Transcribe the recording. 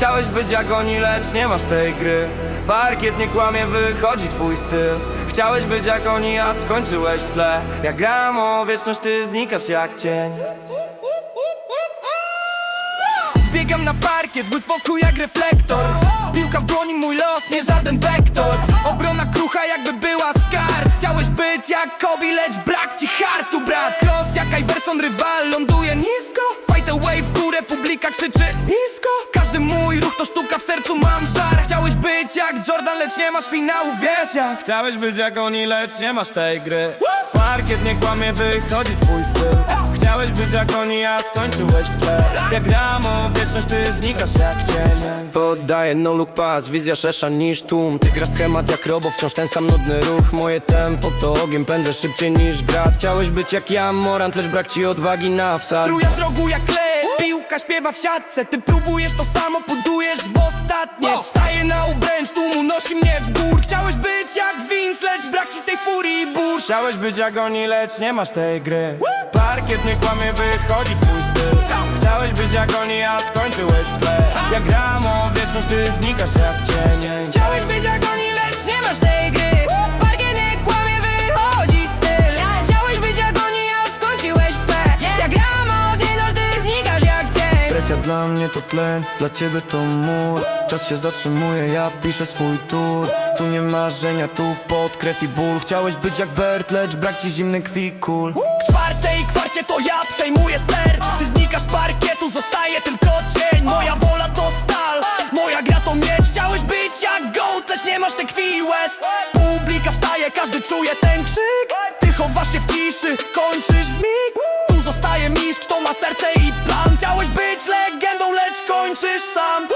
Chciałeś być jak oni, lecz nie masz tej gry. Parkiet nie kłamie, wychodzi twój styl. Chciałeś być jak oni, a skończyłeś w tle. Jak gram o wieczność, ty znikasz jak cień. Biegam na parkiet, błysk wokół jak reflektor. Piłka w dłoni, mój los, nie żaden wektor. Obrona krucha jakby była skarb. Chciałeś być jak Kobe, lecz brak ci hartu, brat. Cross jak Iverson, rywal ląduje nisko. Fight away w górę, publika krzyczy isko Każdy być jak Jordan, lecz nie masz finału, wiesz jak. Chciałeś być jak oni, lecz nie masz tej gry. Parkiet nie kłamie, wychodzi twój styl. Chciałeś być jak oni, a skończyłeś w tle. Jak gram o wieczność, ty znikasz jak cień. Poddaję no look pass, wizja szersza niż tłum. Ty grasz schemat jak robo, wciąż ten sam nudny ruch. Moje tempo to ogień, pędzę szybciej niż grat. Chciałeś być jak ja, Morant, lecz brak ci odwagi na wsad. Truja z rogu jak klej, piłka śpiewa w siatce. Ty próbujesz to samo, budujesz w ostatnie. Wstaję na obręcz, tłum unosi mnie w gór. Chciałeś być jak Vince, lecz brak ci tej furii burz. Chciałeś być jak oni, lecz nie masz tej gry. Parkiet nie kłamie, wychodzi twój styl. Chciałeś być jak oni, a skończyłeś w tle. Jak gram o wieczność, ty znikasz jak cień. Chciałeś być jak Presja dla mnie to tlen, dla ciebie to mur. Czas się zatrzymuje, ja piszę swój tur. Tu nie marzenia, tu pod krew i ból. Chciałeś być jak Bert, lecz brak ci zimny kwikul W czwartej kwarcie to ja przejmuję ster. Ty znikasz parkietu, zostaje tylko cień. Moja wola to stal, moja gra to mieć. Chciałeś być jak gołd, lecz nie masz tej krwi łez. Publika wstaje, każdy czuje ten krzyk. Ty chowasz się w słyszysz sam.